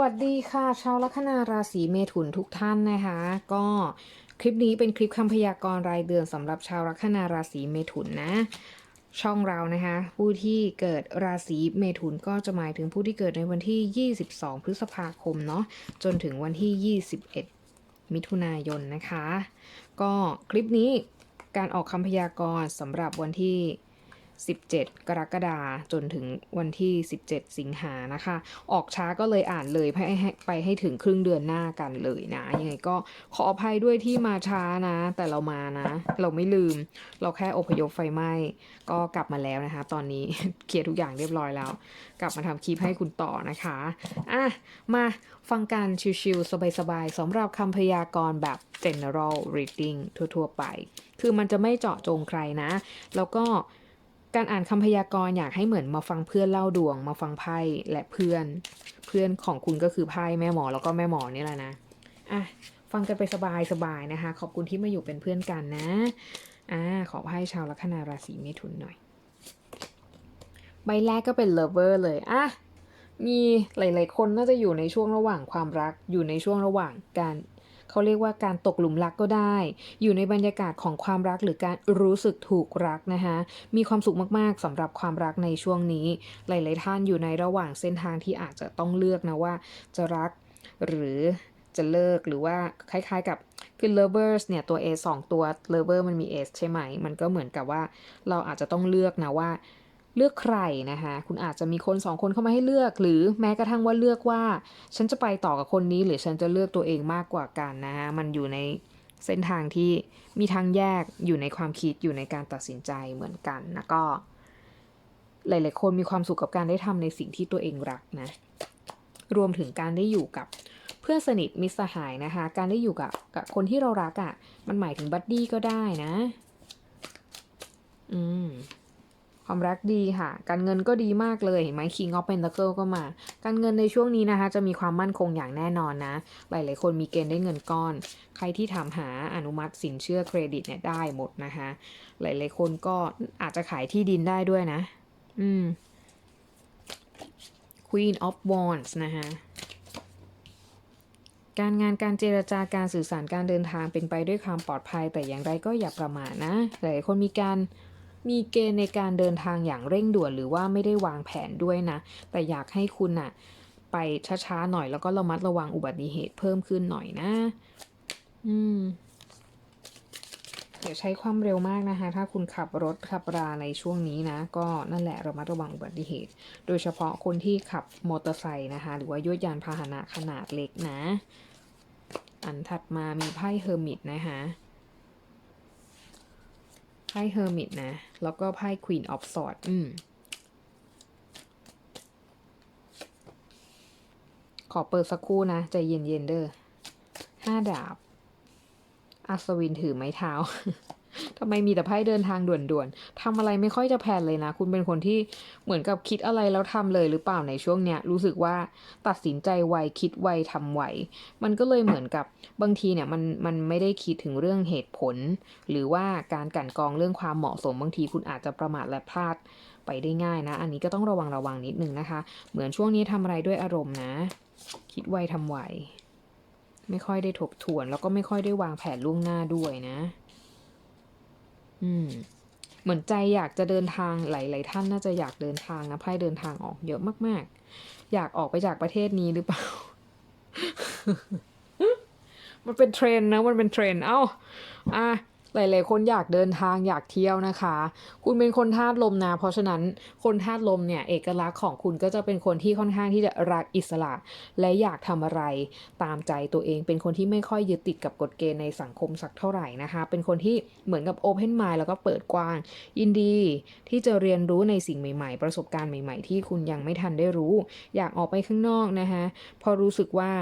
วัสดีค่ะชาวลัคนาราศีเมถุนทุกท่านนะคะ ก็คลิปนี้เป็นคลิปคำพยากรณ์รายเดือนสำหรับชาวลัคนาราศีเมถุนนะ ช่องเรานะคะ ผู้ที่เกิดราศีเมถุนก็จะหมายถึงผู้ที่เกิดในวันที่ 22 พฤษภาคมเนาะจนถึงวันที่ 21 มิถุนายนนะคะ ก็คลิปนี้การออกคำพยากรณ์สำหรับวันที่ 17 กรกฎาคมจนถึงวันที่ 17 สิงหานะคะ ออกช้าก็เลยอ่านเลยไปให้ไปให้ถึงครึ่งเดือนหน้ากันเลยนะ ยังไงก็ขออภัยด้วยที่มาช้านะ แต่เรามานะ เราไม่ลืม เราแค่อพยพไฟไหม้ ก็กลับมาแล้วนะคะ ตอนนี้เคลียร์ทุกอย่างเรียบร้อยแล้ว กลับมาทำคลิปให้คุณต่อนะคะอะมาฟังการชิวๆสบายๆสำหรับคำพยากรณ์แบบ general reading ทั่วๆไป คือมันจะไม่เจาะจงใครนะ แล้วก็ การอ่านคำพยากรณ์อยากให้เหมือนมาฟังเพื่อนเล่าดวง มาฟังไพ่และเพื่อน เพื่อนของคุณก็คือไพ่แม่หมอแล้วก็แม่หมอนี่แหละนะอะฟังกันไปสบายๆนะคะ ขอบคุณที่มาอยู่เป็นเพื่อนกันนะอ่าขอไพ่ชาวลัคนาราศีเมถุนหน่อย ใบแรกก็เป็น lover เลยอะมีหลาย ๆ คนน่าจะอยู่ในช่วงระหว่างความรักอยู่ในช่วงระหว่างการ เขาเรียกว่าการตกหลุมรักก็ได้ อยู่ในบรรยากาศของความรักหรือการรู้สึกถูกรักนะคะมีความสุขมากๆสำหรับความรักในช่วงนี้ หลายๆท่านอยู่ในระหว่างเส้นทางที่อาจจะต้องเลือกนะว่า จะรักหรือจะเลิกหรือว่าคล้ายๆกับคือ lovers เนี่ยตัว A สองตัว lover มันมี S ใช่ไหม มันก็เหมือนกับว่าเราอาจจะต้องเลือกนะว่า เลือกใครนะคะคุณอาจจะมีคนสองคนเข้ามาให้เลือก หรือแม้กระทั่งว่าเลือกว่า ฉันจะไปต่อกับคนนี้ หรือฉันจะเลือกตัวเองมากกว่ากันนะคะมันอยู่ในเส้นทางที่มีทางแยกอยู่ในความคิดอยู่ในการตัดสินใจเหมือนกันนะก็ หลาย ๆ คนมีความสุขกับการได้ทำในสิ่งที่ตัวเองรักนะ รวมถึงการได้อยู่กับเพื่อนสนิทมิตรสหายนะคะ การได้อยู่กับกับคนที่เรารักอะ่ะ มันหมายถึงบัดดี้ก็ได้นะ อืม ความรักดีค่ะ การเงินก็ดีมากเลยเห็นไหม King of Pentacle ก็มา การเงินในช่วงนี้นะคะ จะมีความมั่นคงอย่างแน่นอนนะ หลายๆคนมีเกณฑ์ได้เงินก้อน ใครที่ถามหาอนุมัติสินเชื่อเครดิตเนี่ยได้หมดนะคะ หลายๆคนก็อาจจะขายที่ดินได้ด้วยนะ อืม Queen of Wands นะคะการงานการเจรจาการสื่อสารการเดินทางเป็นไปด้วยความปลอดภัย แต่อย่างไรก็อย่าประมาทนะหลายคนมีการ มีเกณฑ์ในการเดินทางอย่างเร่งด่วนหรือว่าไม่ได้วางแผนด้วยนะ แต่อยากให้คุณน่ะไปช้าๆหน่อยแล้วก็ระมัดระวังอุบัติเหตุเพิ่มขึ้นหน่อยนะ อืมอย่าใช้ความเร็วมากนะคะ ถ้าคุณขับรถขับราในช่วงนี้นะ ก็นั่นแหละระมัดระวังอุบัติเหตุ โดยเฉพาะคนที่ขับมอเตอร์ไซค์นะคะ หรือว่ายวดยานพาหนะขนาดเล็กนะ อันถัดมามีไพ่เฮอร์มิตนะคะ พ่เฮอร์มิตนะ แล้วก็ไพ่ควีนออฟซอดอืมขอเปิดสักครู่นะ ใจเย็นๆเด้อห้าดาบ อัศวินถือไม้เท้า ทำไมมีแต่ไพ่เดินทางด่วนๆทำอะไรไม่ค่อยจะแพลนเลยนะ คุณเป็นคนที่เหมือนกับคิดอะไรแล้วทำเลยหรือเปล่าในช่วงเนี้ยรู้สึกว่าตัดสินใจไวคิดไวทำไวมันก็เลยเหมือนกับบางทีเนี่ยมันมันไม่ได้คิดถึงเรื่องเหตุผล หรือว่าการกันกองเรื่องความเหมาะสมบางทีคุณอาจจะประมาทและพลาดไปได้ง่ายนะ อันนี้ก็ต้องระวังระวังนิดนึงนะคะ เหมือนช่วงนี้ทำอะไรด้วยอารมณ์นะ คิดไวทำไว ไม่ค่อยได้ทบทวน แล้วก็ไม่ค่อยได้วางแผนล่วงหน้าด้วยนะ อืมเหมือนใจอยากจะเดินทางหลาย ๆ ท่านน่าจะอยากเดินทางนะไพ่เดินทางออกเยอะมาก ๆ อยากออกไปจากประเทศนี้หรือเปล่า มันเป็นเทรนนะ มันเป็นเทรน เอ้า อะ หลายๆ คนอยากเดินทางอยากเที่ยวนะคะ คุณเป็นคนธาตุลมนะ เพราะฉะนั้นคนธาตุลมเนี่ยเอกลักษณ์ของคุณก็จะเป็นคนที่ค่อนข้างที่จะรักอิสระ และอยากทำอะไรตามใจตัวเอง เป็นคนที่ไม่ค่อยยึดติดกับกฎเกณฑ์ในสังคมสักเท่าไหร่นะคะ เป็นคนที่เหมือนกับโอเพนไมล์แล้วก็เปิดกว้าง ยินดีที่จะเรียนรู้ในสิ่งใหม่ ๆ ประสบการณ์ใหม่ ๆ ที่คุณยังไม่ทันได้รู้ อยากออกไปข้างนอกนะคะพอรู้สึกว่า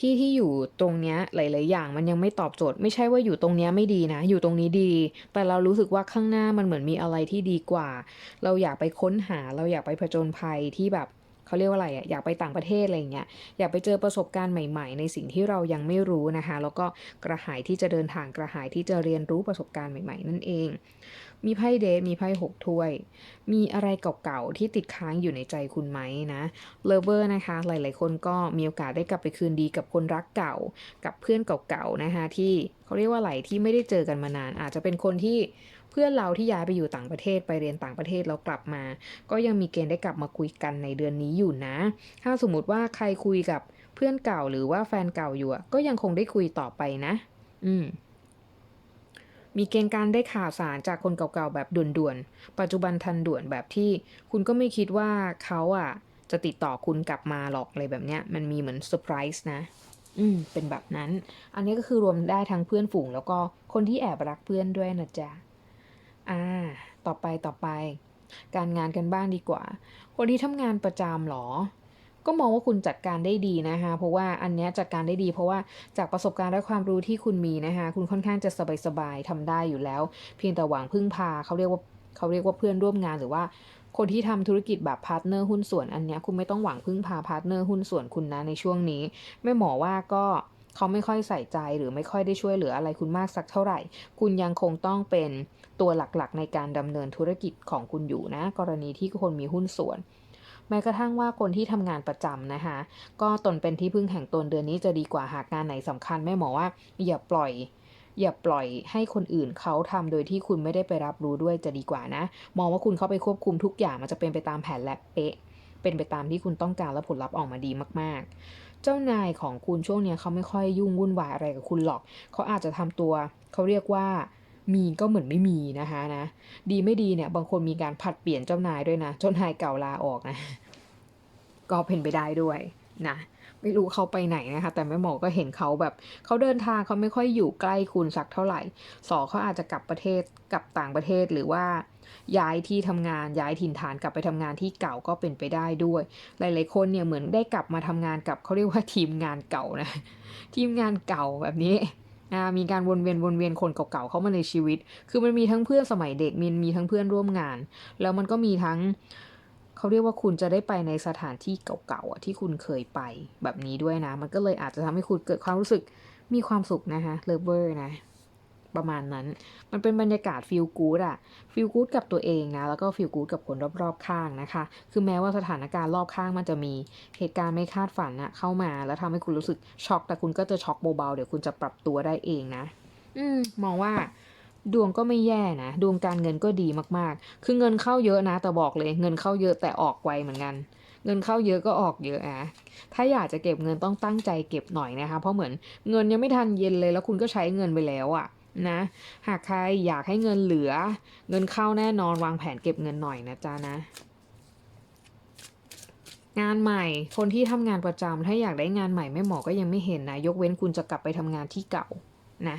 ที่ที่อยู่ตรงเนี้ยหลาย ๆ อย่างมันยังไม่ตอบโจทย์ ไม่ใช่ว่าอยู่ตรงเนี้ยไม่ดีนะ อยู่ตรงนี้ดี แต่เรารู้สึกว่าข้างหน้ามันเหมือนมีอะไรที่ดีกว่า เราอยากไปค้นหาเราอยากไปผจญภัยที่แบบ เขาเรียกว่าอะไรอะอยากไปต่างประเทศอะไรเงี้ยอยากไปเจอประสบการณ์ใหม่ ๆ ในสิ่งที่เรายังไม่รู้นะคะ แล้วก็กระหายที่จะเดินทางกระหายที่จะเรียนรู้ประสบการณ์ใหม่ ๆ นั่นเอง มีไพ่เดทมีไพ่หกถ้วย มีอะไรเก่าๆที่ติดค้างอยู่ในใจคุณไหมนะเลเวอร์นะคะ หลายๆ คนก็มีโอกาสได้กลับไปคืนดีกับคนรักเก่า กับเพื่อนเก่าๆนะคะที่เขาเรียกว่าอะไรที่ไม่ได้เจอกันมานาน อาจจะเป็นคนที่ เพื่อนเราที่ย้ายไปอยู่ต่างประเทศไปเรียนต่างประเทศแล้วกลับมา ก็ยังมีเกณฑ์ได้กลับมาคุยกันในเดือนนี้อยู่นะ ถ้าสมมติว่าใครคุยกับเพื่อนเก่าหรือว่าแฟนเก่าอยู่ก็ยังคงได้คุยต่อไปนะ อืมมีเกณฑ์การได้ข่าวสารจากคนเก่าๆแบบด่วนๆ ปัจจุบันทันด่วนแบบที่ คุณก็ไม่คิดว่าเขาอะ จะติดต่อคุณกลับมาหรอกอะไรแบบเนี้ย มันมีเหมือนเซอร์ไพรส์นะ อืม เป็นแบบนั้น อันนี้ก็คือรวมได้ทั้งเพื่อนฝูง แล้วก็คนที่แอบรักเพื่อนด้วยนะจ๊ะ อ่า ต่อไปต่อไป การงานกันบ้างดีกว่า คนที่ทำงานประจำหรอ ก็มองว่าคุณจัดการได้ดีนะคะ เพราะว่าอันเนี้ยจัดการได้ดี เพราะว่าจากประสบการณ์และความรู้ที่คุณมีนะคะ คุณค่อนข้างจะสบายๆทำได้อยู่แล้ว เพียงแต่หวังพึ่งพาเขาเรียกว่าเขาเรียกว่าเพื่อนร่วมงานหรือว่าคนที่ทำธุรกิจแบบพาร์ทเนอร์หุ้นส่วนอันเนี้ยคุณไม่ต้องหวังพึ่งพาพาร์ทเนอร์หุ้นส่วนคุณนะในช่วงนี้ไม่หมอว่าก็ เขาไม่ค่อยใส่ใจหรือไม่ค่อยได้ช่วยเหลืออะไรคุณมากสักเท่าไหร่ คุณยังคงต้องเป็นตัวหลักๆ ในการดำเนินธุรกิจของคุณอยู่นะ กรณีที่คนมีหุ้นส่วน แม้กระทั่งว่าคนที่ทำงานประจำนะคะก็ตนเป็นที่พึ่งแห่งตนเดือนนี้จะดีกว่าหากงานไหนสำคัญแม่หมอว่า อย่าปล่อยอย่าปล่อยให้คนอื่นเขาทำโดยที่คุณไม่ได้ไปรับรู้ด้วยจะดีกว่านะ มองว่าคุณเข้าไปควบคุมทุกอย่างมันจะเป็นไปตามแผนและเป๊ะ เป็นไปตามที่คุณต้องการและผลลัพธ์ออกมาดีมากๆ เจ้านายของคุณช่วงนี้เขาไม่ค่อยยุ่งวุ่นวายอะไรกับคุณหรอก เขาอาจจะทำตัวเขาเรียกว่ามีก็เหมือนไม่มีนะคะนะ ดีไม่ดีเนี่ยบางคนมีการผัดเปลี่ยนเจ้านายด้วยนะเจ้านายเก่าลาออกนะ ก็เป็นไปได้ด้วยนะไม่รู้เขาไปไหนนะคะ แต่แม่หมอก็เห็นเขาแบบเขาเดินทางเขาไม่ค่อยอยู่ใกล้คุณสักเท่าไหร่สองเขาอาจจะกลับประเทศกลับต่างประเทศหรือว่า ย้ายที่ทำงานย้ายถิ่นฐานกลับไปทำงานที่เก่าก็เป็นไปได้ด้วย หลาย ๆ คนเนี่ยเหมือนได้กลับมาทำงานกับเขาเรียกว่าทีมงานเก่านะ ทีมงานเก่าแบบนี้มีการวนเวียนวนเวียนคนเก่าๆเข้ามาในชีวิต คือมันมีทั้งเพื่อนสมัยเด็กมีมีทั้งเพื่อนร่วมงาน แล้วมันก็มีทั้งเขาเรียกว่าคุณจะได้ไปในสถานที่เก่าๆที่คุณเคยไปแบบนี้ด้วยนะ มันก็เลยอาจจะทำให้คุณเกิดความรู้สึกมีความสุขนะคะเลเวอร์นะ ประมาณนั้น มันเป็นบรรยากาศฟีลกู๊ดอะฟีลกู๊ดกับตัวเองนะ แล้วก็ฟีลกู๊ดกับคนรอบๆข้างนะคะ คือแม้ว่าสถานการณ์รอบข้างมันจะมีเหตุการณ์ไม่คาดฝันอะเข้ามา แล้วทำให้คุณรู้สึกช็อกแต่คุณก็จะช็อกเบาๆเดี๋ยวคุณจะปรับตัวได้เองนะ อืมมองว่าดวงก็ไม่แย่นะ ดวงการเงินก็ดีมากๆ คือเงินเข้าเยอะนะ แต่บอกเลยเงินเข้าเยอะแต่ออกไวเหมือนกัน เงินเข้าเยอะก็ออกเยอะอะถ้าอยากจะเก็บเงินต้องตั้งใจเก็บหน่อยนะคะ เพราะเหมือนเงินยังไม่ทันเย็นเลยแล้วคุณก็ใช้เงินไปแล้วอะ นะ หากใครอยากให้เงินเหลือ เงินเข้าแน่นอนวางแผนเก็บเงินหน่อยนะจ๊ะนะ งานใหม่ คนที่ทำงานประจำถ้าอยากได้งานใหม่แม่หมอก็ยังไม่เห็นนะ ยกเว้นคุณจะกลับไปทำงานที่เก่านะ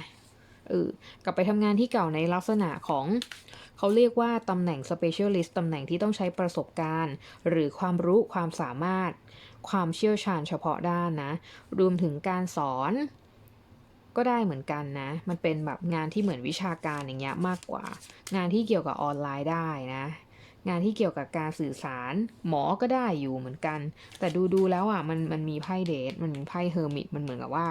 เออกลับไปทำงานที่เก่าในลักษณะของเขาเรียกว่าตำแหน่ง specialist ตำแหน่งที่ต้องใช้ประสบการณ์ หรือความรู้ความสามารถ ความเชี่ยวชาญเฉพาะด้านนะ รวมถึงการสอน ก็ได้เหมือนกันนะ มันเป็นแบบงานที่เหมือนวิชาการอย่างเงี้ยมากกว่า งานที่เกี่ยวกับออนไลน์ได้นะ งานที่เกี่ยวกับการสื่อสาร หมอก็ได้อยู่เหมือนกัน แต่ดูดูแล้วอะมันมันมีไพ่เดทมันมีไพ่เฮอร์มิตมันเหมือนกับว่า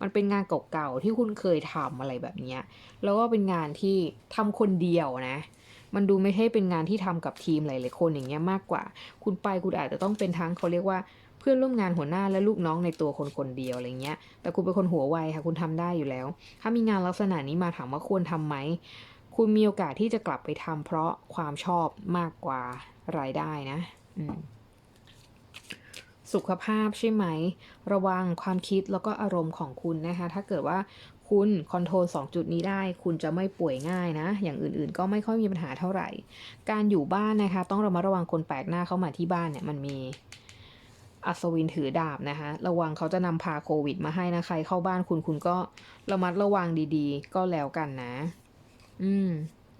มันเป็นงานเก่าๆที่คุณเคยทำอะไรแบบเนี้ยแล้วก็เป็นงานที่ทำคนเดียวนะมันดูไม่ใช่เป็นงานที่ทำกับทีมหลายๆคนอย่างเงี้ยมากกว่า คุณไปคุณอาจจะต้องเป็นทั้งเขาเรียกว่า พื่อนร่วมงานหัวหน้าและลูกน้องในตัวคนคนเดียวอะไรเงี้ย แต่คุณเป็นคนหัวไวค่ะ คุณทำได้อยู่แล้ว ถ้ามีงานลักษณะนี้มาถามว่าควรทำไหม คุณมีโอกาสที่จะกลับไปทำเพราะความชอบมากกว่ารายได้นะ อืมสุขภาพใช่ไหม ระวังความคิดแล้วก็อารมณ์ของคุณนะคะ ถ้าเกิดว่าคุณคอนโทรล2จุดนี้ได้ คุณจะไม่ป่วยง่ายนะ อย่างอื่นๆ ก็ไม่ค่อยมีปัญหาเท่าไหร่ การอยู่บ้านนะคะ ต้องระมัดระวังคนแปลกหน้าเข้ามาที่บ้านเนี่ย มันมี อัศวินถือดาบนะคะ ระวังเขาจะนำพาโควิดมาให้นะใครเข้าบ้านคุณคุณก็ระมัดระวังดีๆ ก็แล้วกันนะ อืม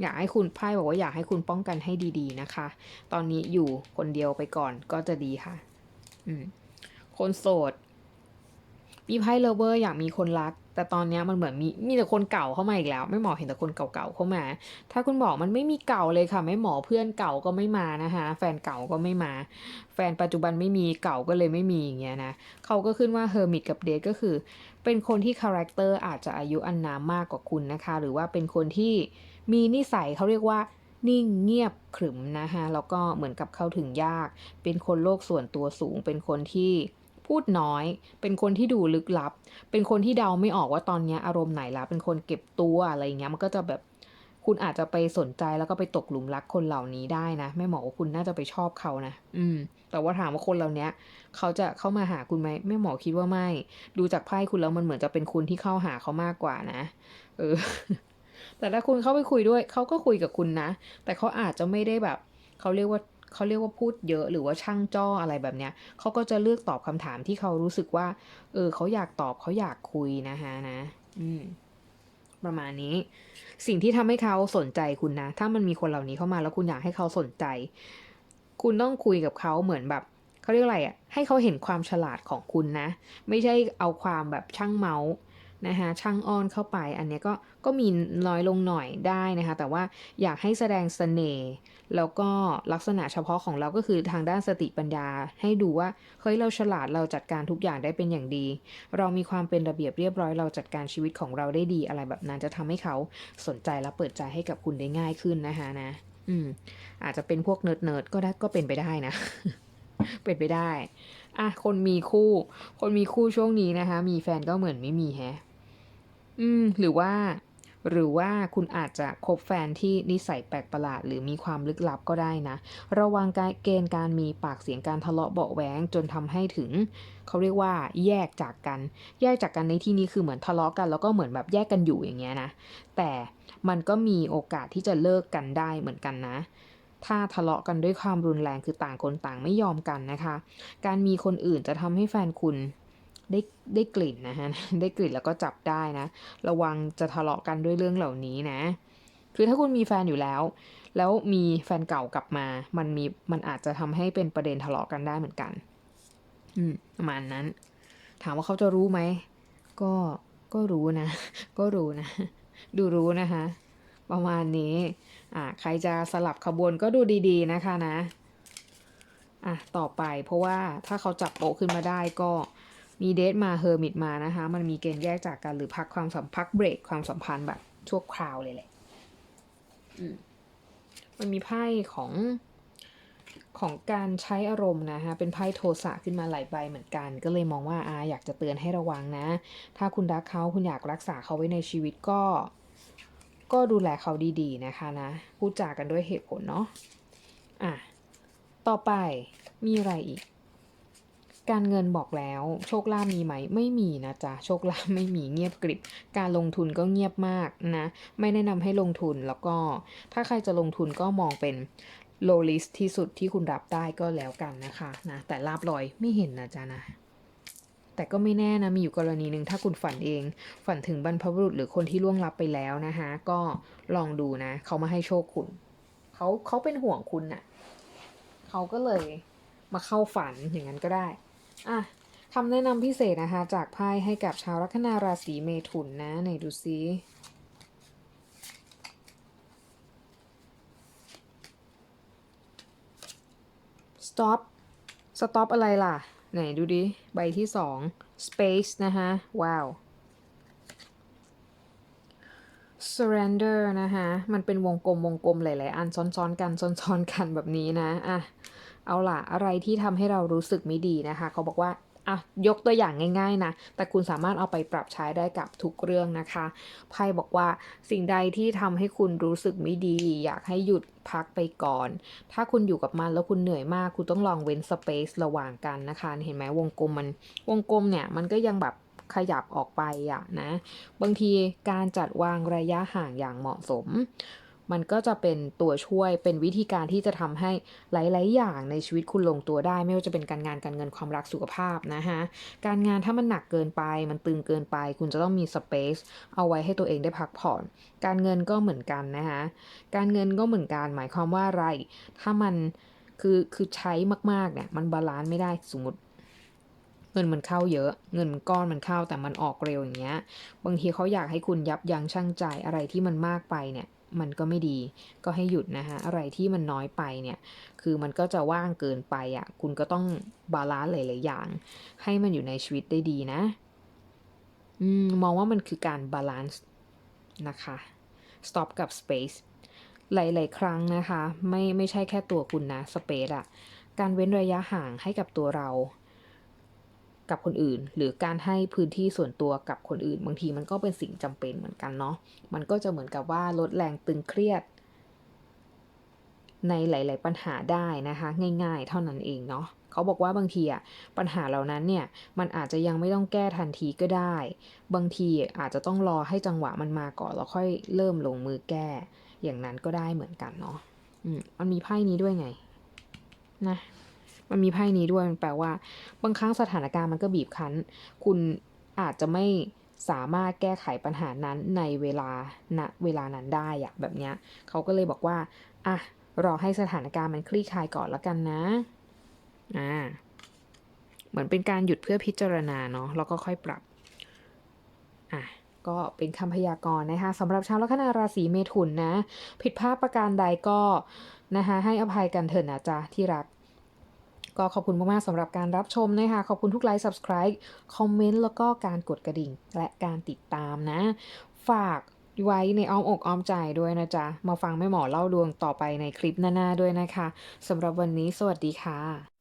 อยากให้คุณไพ่บอกว่าอยากให้คุณป้องกันให้ดีๆนะคะ ตอนนี้อยู่คนเดียวไปก่อนก็จะดีค่ะ อืม คนโสด มีไพ่เลเวอร์อยากมีคนรัก แต่ตอนนี้มันเหมือนมีมีแต่คนเก่าเข้ามาอีกแล้ว ไม่หมอเห็นแต่คนเก่าๆเข้ามา ถ้าคุณบอกมันไม่มีเก่าเลยค่ะ ไม่หมอเพื่อนเก่าก็ไม่มานะคะแฟนเก่าก็ไม่มา แฟนปัจจุบันไม่มีเก่าก็เลยไม่มีอย่างเงี้ยนะเขาก็ขึ้นว่าเฮอร์มิตกับเดทก็คือ เป็นคนที่คาแรคเตอร์อาจจะอายุอันนามมากกว่าคุณนะคะ หรือว่าเป็นคนที่มีนิสัยเขาเรียกว่านิ่งเงียบขรึมนะคะแล้วก็เหมือนกับเข้าถึงยาก เป็นคนโลกส่วนตัวสูง เป็นคนที่ พูดน้อย เป็นคนที่ดูลึกลับ เป็นคนที่เดาไม่ออกว่าตอนนี้อารมณ์ไหนละ เป็นคนเก็บตัวอะไรอย่างเงี้ย มันก็จะแบบคุณอาจจะไปสนใจแล้วก็ไปตกหลุมรักคนเหล่านี้ได้นะแม่หมอว่าคุณน่าจะไปชอบเขานะ อืม แต่ว่าถามว่าคนเหล่านี้เขาจะเข้ามาหาคุณไหมแม่หมอคิดว่าไม่ ดูจากไพ่คุณแล้วมันเหมือนจะเป็นคุณที่เข้าหาเขามากกว่านะ เออ แต่ถ้าคุณเข้าไปคุยด้วย เขาก็คุยกับคุณนะ แต่เขาอาจจะไม่ได้แบบ เขาเรียกว่า เขาเรียกว่าพูดเยอะหรือว่าช่างจ้ออะไรแบบเนี้ยเขาก็จะเลือกตอบคำถามที่เขารู้สึกว่า เออเขาอยากตอบเขาอยากคุยนะคะนะ อืมประมาณนี้ สิ่งที่ทำให้เขาสนใจคุณนะ ถ้ามันมีคนเหล่านี้เข้ามาแล้วคุณอยากให้เขาสนใจ คุณต้องคุยกับเขาเหมือนแบบเขาเรียกอะไรอะ่ะ ให้เขาเห็นความฉลาดของคุณนะ ไม่ใช่เอาความแบบช่างเมาส์นะคะช่างอ้อนเข้าไป อันเนี้ยก็ ก็มีน้อยลงหน่อยได้นะคะ แต่ว่าอยากให้แสดงเสน่ห์แล้วก็ลักษณะเฉพาะของเราก็คือทางด้านสติปัญญา ให้ดูว่าเฮ้ยเราฉลาดเราจัดการทุกอย่างได้เป็นอย่างดี เรามีความเป็นระเบียบเรียบร้อยเราจัดการชีวิตของเราได้ดีอะไรแบบนั้นจะทำให้เขาสนใจและเปิดใจให้กับคุณได้ง่ายขึ้นนะคะนะ อืม อาจจะเป็นพวกเนิร์ดเนิร์ดก็ได้ก็เป็นไปได้นะ เป็นไปได้อะคนมีคู่ คนมีคู่ช่วงนี้นะคะ มีแฟนก็เหมือนไม่มีแฮะ อืม หรือว่า หรือว่าคุณอาจจะคบแฟนที่นิสัยแปลกประหลาด หรือมีความลึกลับก็ได้นะ ระวังการเกณฑ์การมีปากเสียงการทะเลาะเบาแหวงจนทำให้ถึง เขาเรียกว่าแยกจากกัน แยกจากกันในที่นี้คือเหมือนทะเลาะกัน แล้วก็เหมือนแบบแยกกันอยู่อย่างเงี้ยนะ แต่มันก็มีโอกาสที่จะเลิกกันได้เหมือนกันนะถ้าทะเลาะกันด้วยความรุนแรงคือต่างคนต่างไม่ยอมกันนะคะ การมีคนอื่นจะทำให้แฟนคุณ ได้ได้กลิ่นนะฮะ ได้กลิ่นแล้วก็จับได้นะ ระวังจะทะเลาะกันด้วยเรื่องเหล่านี้นะ คือถ้าคุณมีแฟนอยู่แล้ว แล้วมีแฟนเก่ากลับมา มันมี มันอาจจะทำให้เป็นประเด็นทะเลาะกันได้เหมือนกัน อืม ประมาณนั้น ถามว่าเขาจะรู้ไหม ก็ ก็รู้นะ ก็รู้นะ ดูรู้นะคะ ประมาณนี้ อ่า ใครจะสลับขบวนก็ดูดีๆนะคะนะ อะ ต่อไป เพราะว่าถ้าเขาจับโปะขึ้นมาได้ก็ มีเดทมาเฮอร์มิตมานะคะ มันมีเกณฑ์แยกจากกันหรือพักความสัมพักเบรกความสัมพันธ์แบบชั่วคราวเลยแหละอืมมันมีไพ่ของของการใช้อารมณ์นะคะเป็นไพ่โทสะขึ้นมาหลายใบเหมือนกัน ก็เลยมองว่าอาอยากจะเตือนให้ระวังนะ ถ้าคุณรักเขาคุณอยากรักษาเขาไว้ในชีวิตก็ ก็ดูแลเขาดีๆนะคะนะพูดจากันด้วยเหตุผลเนาะอะต่อไปมีอะไรอีก การเงินบอกแล้ว โชคลาภมีไหม ไม่มีนะจ๊ะ โชคลาภไม่มีเงียบกริบ การลงทุนก็เงียบมากนะ ไม่แนะนำให้ลงทุนแล้วก็ถ้าใครจะลงทุนก็มองเป็น low risk ที่สุดที่คุณรับได้ก็แล้วกันนะคะนะแต่ลาบลอยไม่เห็นนะจ๊ะนะ แต่ก็ไม่แน่นะ มีอยู่กรณีหนึ่งถ้าคุณฝันเอง ฝันถึงบรรพบุรุษหรือคนที่ล่วงลับไปแล้วนะคะก็ลองดูนะ เขามาให้โชคคุณเขาเขาเป็นห่วงคุณน่ะเขาก็เลยมาเข้าฝันอย่างนั้นก็ได้ อะคำแนะนำพิเศษนะคะ จากไพ่ให้กับชาวลัคนาราศีเมถุนนะไหนดูซิ stop stop อะไรล่ะ ไหนดูดิ ใบที่สอง space นะคะว้าว surrender นะคะมันเป็นวงกลมวงกลมหลาย ๆ อันซ้อน ๆ กันซ้อน ๆ กันแบบนี้นะ อะ เอาล่ะอะไรที่ทำให้เรารู้สึกไม่ดีนะคะ เขาบอกว่าอะยกตัวอย่างง่าย ๆ นะ แต่คุณสามารถเอาไปปรับใช้ได้กับทุกเรื่องนะคะไพ่บอกว่าสิ่งใดที่ทำให้คุณรู้สึกไม่ดี อยากให้หยุดพักไปก่อน ถ้าคุณอยู่กับมันแล้วคุณเหนื่อยมาก คุณต้องลองเว้นสเปซระหว่างกันนะคะ เห็นไหมวงกลมมัน วงกลมเนี่ยมันก็ยังแบบขยับออกไปอะนะ บางทีการจัดวางระยะห่างอย่างเหมาะสม มันก็จะเป็นตัวช่วยเป็นวิธีการที่จะทำให้หลาย ๆ อย่างในชีวิตคุณลงตัวได้ ไม่ว่าจะเป็นการงานการเงินความรักสุขภาพนะคะการงานถ้ามันหนักเกินไป มันตึงเกินไป คุณจะต้องมีสเปซเอาไว้ให้ตัวเองได้พักผ่อน การเงินก็เหมือนกันนะคะการเงินก็เหมือนกันหมายความว่าอะไร ถ้ามันคือคือใช้มาก ๆ เนี่ยมันบาลานซ์ไม่ได้สมมติเงินมันเข้าเยอะ เงินมันก้อนมันเข้าแต่มันออกเร็วอย่างเงี้ย บางทีเขาอยากให้คุณยับยั้งชั่งใจอะไรที่มันมากไปเนี่ย มันก็ไม่ดีก็ให้หยุดนะคะอะไรที่มันน้อยไปเนี่ยคือมันก็จะว่างเกินไปอะ่ะคุณก็ต้องบาลานซ์หลายๆอย่าง ให้มันอยู่ในชีวิตได้ดีนะอืมมองว่ามันคือการบาลานซ์นะคะ stop กับ space หลาย ๆ ครั้งนะคะ ไม่ไม่ใช่แค่ตัวคุณนะ space อะการเว้นระยะห่างให้กับตัวเรา กับคนอื่น หรือการให้พื้นที่ส่วนตัวกับคนอื่น บางทีมันก็เป็นสิ่งจำเป็นเหมือนกันเนาะมันก็จะเหมือนกับว่าลดแรงตึงเครียด ในหลาย ๆ ปัญหาได้นะคะ ง่าย ๆ เท่านั้นเองเนาะเขาบอกว่าบางทีอะปัญหาเหล่านั้นเนี่ยมันอาจจะยังไม่ต้องแก้ทันทีก็ได้ บางทีอาจจะต้องรอให้จังหวะมันมาก่อนแล้วค่อยเริ่มลงมือแก้ อย่างนั้นก็ได้เหมือนกันเนาะอืมมันมีไพ่นี้ด้วยไง นะ มันมีไพ่นี้ด้วยมันแปลว่า บางครั้งสถานการณ์มันก็บีบคั้น คุณอาจจะไม่สามารถแก้ไขปัญหานั้นในเวลาณเวลานั้นได้อะแบบเนี้ยเขาก็เลยบอกว่าอะรอให้สถานการณ์มันคลี่คลายก่อนแล้วกันนะอ่าเหมือนเป็นการหยุดเพื่อพิจารณาเนาะแล้วก็ค่อยปรับอะก็เป็นคำพยากรณ์นะคะสำหรับชาวลัคนาราศีเมถุนนะ ผิดพลาดประการใดก็นะคะให้อภัยกันเถอะนะจ๊ะที่รัก ก็ขอบคุณมากๆสำหรับการรับชมนะคะ ขอบคุณทุกไลค์ subscribe คอมเมนต์แล้วก็การกดกระดิ่งและการติดตามนะ ฝากไว้ในอ้อมอกอ้อมใจด้วยนะจ๊ะ มาฟังแม่หมอเล่าดวงต่อไปในคลิปหน้าๆด้วยนะคะสำหรับวันนี้สวัสดีค่ะ